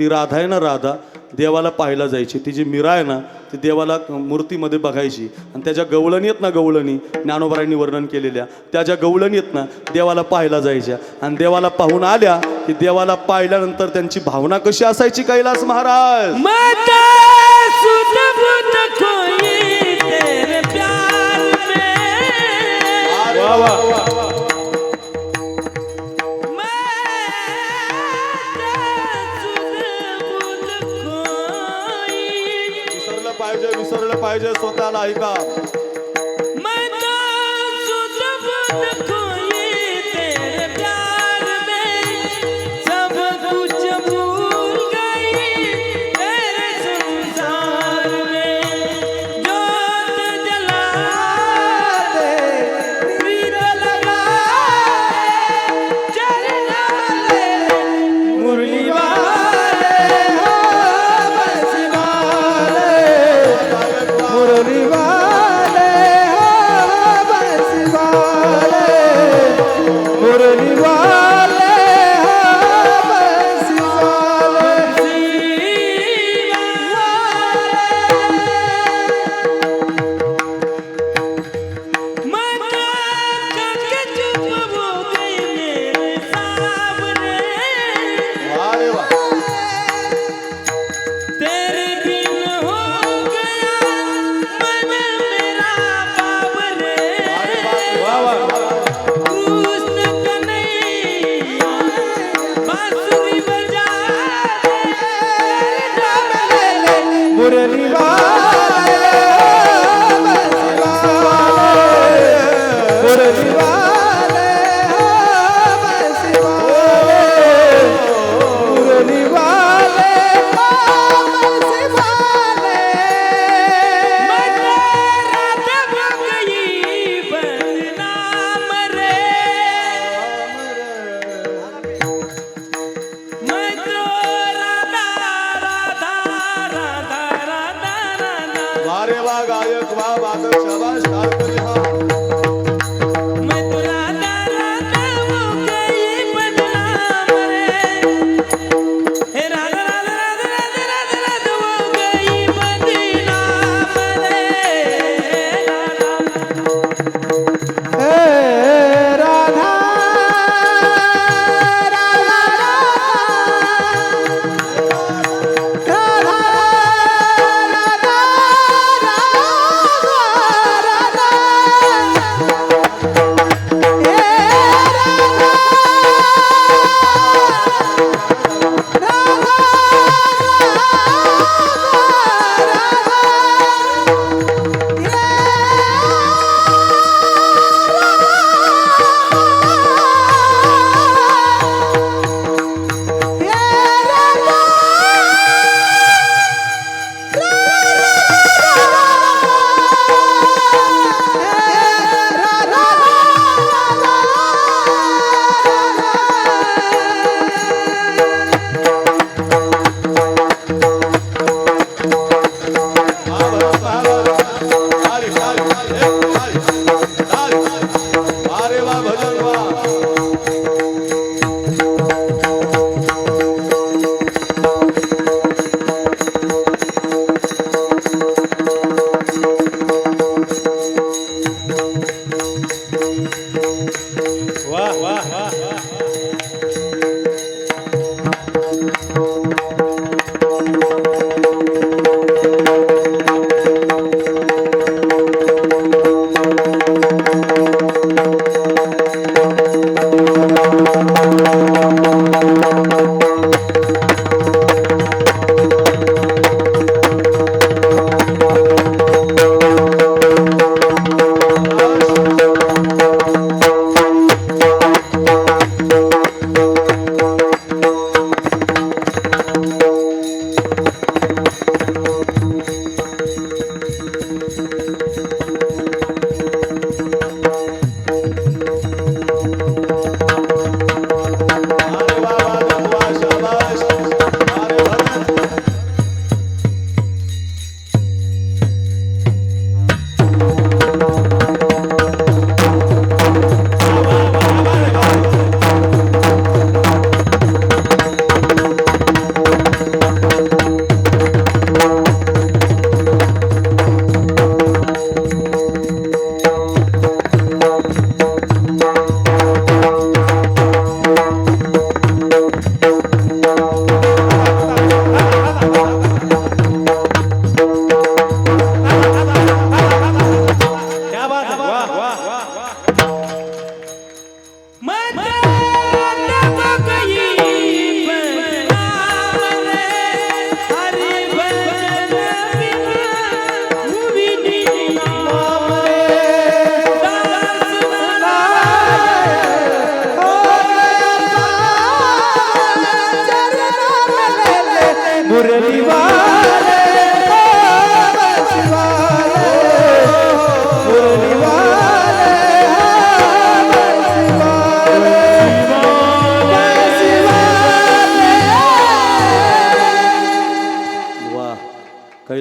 ती राधा आहे ना राधा देवाला पाहायला जायची. ती जी मीरा आहे ना ती देवाला मूर्तीमध्ये बघायची. आणि त्याच्या गवळणी आहेत ना गवळणी ज्ञानोबरांनी वर्णन केलेल्या त्या ज्या गवळणी आहेत ना देवाला पाहायला जायच्या. आणि देवाला पाहून आल्या की देवाला पाहिल्यानंतर त्यांची भावना कशी असायची कैलास महाराज? वा वा. पाहिजे स्वतःला ऐका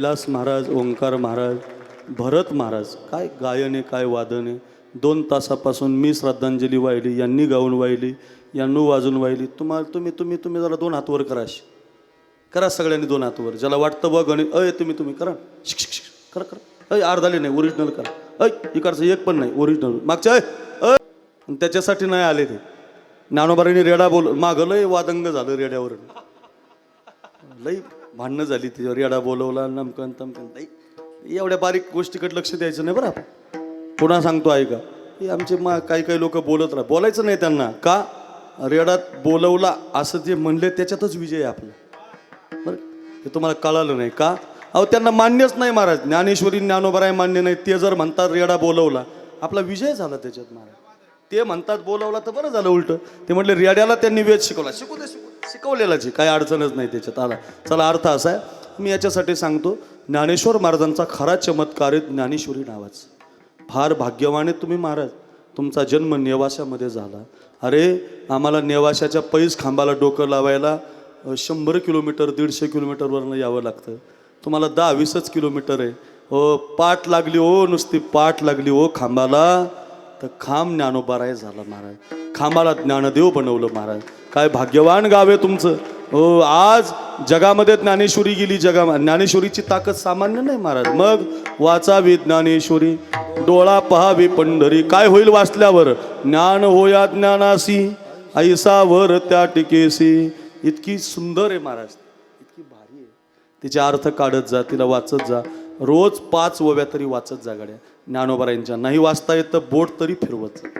कैलास महाराज ओंकार महाराज भरत महाराज काय गायन आहे काय वादन आहे? दोन तासापासून मी श्रद्धांजली वाहिली यांनी गाऊन वाहिली यांनी वाजून वाहिली. तुम्हाला तुम्ही तुम्ही तुम्ही जरा दोन हातवर करा करा सगळ्यांनी दोन हातवर. ज्याला वाटतं बघ गणित अय तुम्ही तुम्ही करा. शिक शिक करा करा. अय अर्धाले नाही ओरिजिनल करा. अय इकडचं एक पण नाही ओरिजिनल मागच्या अय अय. त्याच्यासाठी नाही आले ते. ज्ञानोबारांनी रेडा बोल मागं लय वादंग झालं रेड्यावर लई भांडणं झाली त्याच्यावर येडा बोलवला नमकन तमकन. लई एवढ्या बारीक गोष्टीकडे लक्ष द्यायचं नाही बरं आपण. पुन्हा सांगतो ऐका हे आमचे मा काही काही लोक बोलत राहा बोलायचं नाही त्यांना. का? रेडात बोलवला असं जे म्हणले त्याच्यातच विजय आहे आपला. बरं हे तुम्हाला कळालं नाही का? अहो त्यांना मान्यच नाही महाराज. ज्ञानेश्वरी ज्ञानोबराय मान्य नाही. ते जर म्हणतात रेडा बोलवला आपला विजय झाला त्याच्यात महाराज. ते म्हणतात बोलवला तर बरं झालं उलट. ते म्हटले रेड्याला त्यांनी वेद शिकवला. शिकू दे शिकू शिकवलेलाच आहे. काही अडचणच नाही त्याच्यात. आला. चला अर्थ असा आहे. मी याच्यासाठी सांगतो ज्ञानेश्वर महाराजांचा खरा चमत्कार आहे ज्ञानेश्वरी नावाच. फार भाग्यवान आहे तुम्ही महाराज. तुमचा जन्म नेवाशामध्ये झाला. अरे आम्हाला नेवाशाच्या पैस खांबाला डोकं लावायला शंभर किलोमीटर दीडशे किलोमीटरवरनं यावं लागतं. तुम्हाला दहा वीसच किलोमीटर आहे. हो पाठ लागली हो नुसती पाठ लागली हो खांबाला. तर खांब ज्ञानोबाराय झाला महाराज. खांबाला ज्ञानदेव बनवलं महाराज. काय भाग्यवान गाव आहे तुमचं. हो आज जगामध्ये ज्ञानेश्वरी गेली जगा ज्ञानेश्वरीची ताकद सामान्य नाही महाराज. मग वाचावी ज्ञानेश्वरी डोळा पहावी पंढरी. काय होईल वाचल्यावर? ज्ञान होया ज्ञानासी ऐसा वर त्या टिकेसी. इतकी सुंदर आहे महाराज. इतकी भारी आहे. तिचे अर्थ काढत जा तिला वाचत जा. रोज पाच वव्या तरी वाचत जा गाड्या. ज्ञानोबारायांच्या. नाही वाचता येत तर बोट तरी फिरवत जा.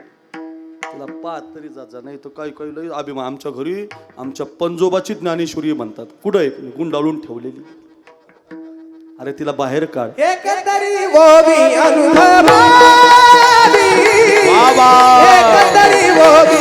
तिला पाच तरी जात जा नाही तर काही काही लई अभिमान. आमच्या घरी आमच्या पंजोबाची ज्ञानेश्वरी म्हणतात. कुठं आहे? गुंडाळून ठेवलेली. अरे तिला बाहेर काढ. एकतरी ओवी अनुभवावी. बाबा. एकतरी ओवी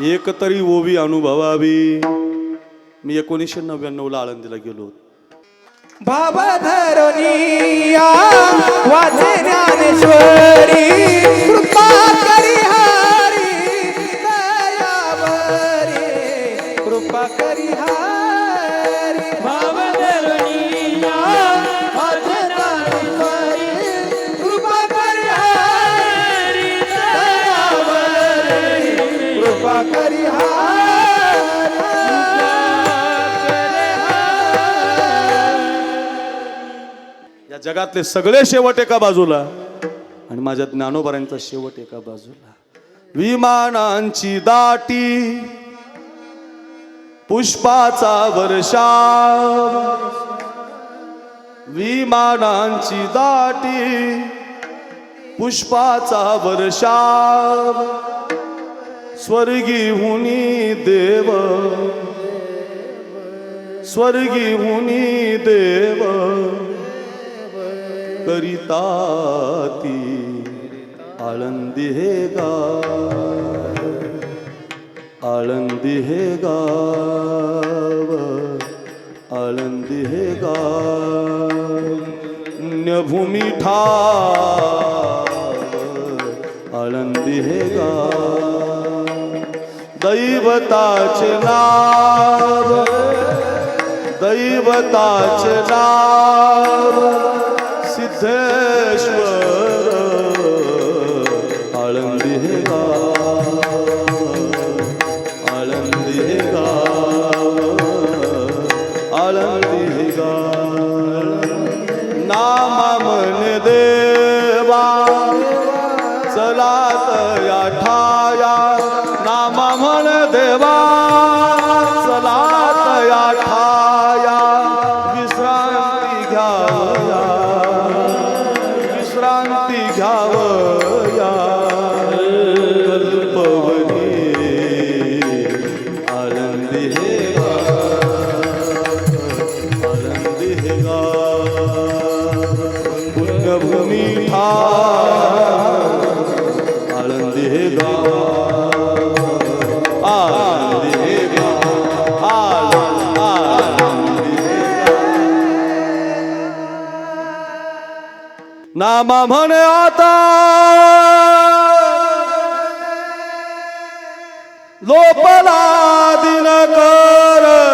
एक तरी ओवी अनुभवावी. मी एकोणीसशे नव्याण्णवला आळंदीला गेलो होतो. भाव धरुनिया वाचे ज्ञानेश्वरी कृपा करी जगातले सगळे शेवट एका बाजूला. आणि माझ्या ज्ञानोबारांचा शेवट एका बाजूला. विमानांची दाटी पुष्पाचा वर्षा विमानांची दाटी पुष्पाचा वर्षा स्वर्गी हुनी देव स्वर्गी हुनी देव. करिता ती आळंदी हे गा आळंदी हे गाव आळंदी हे गाव. ठा आळंदी हे गा दैवताचे नाव दैवताचे नाव. सिद्धेश्वर आळंदी रंगभूमी. ठाम आळंदी हे गाव. नामा म्हणे आता. लोपला दिन कर.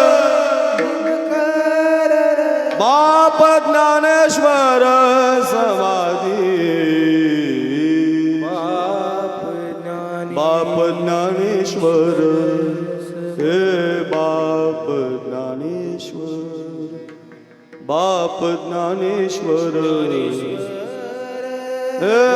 જ્ઞાનેશ્વર હે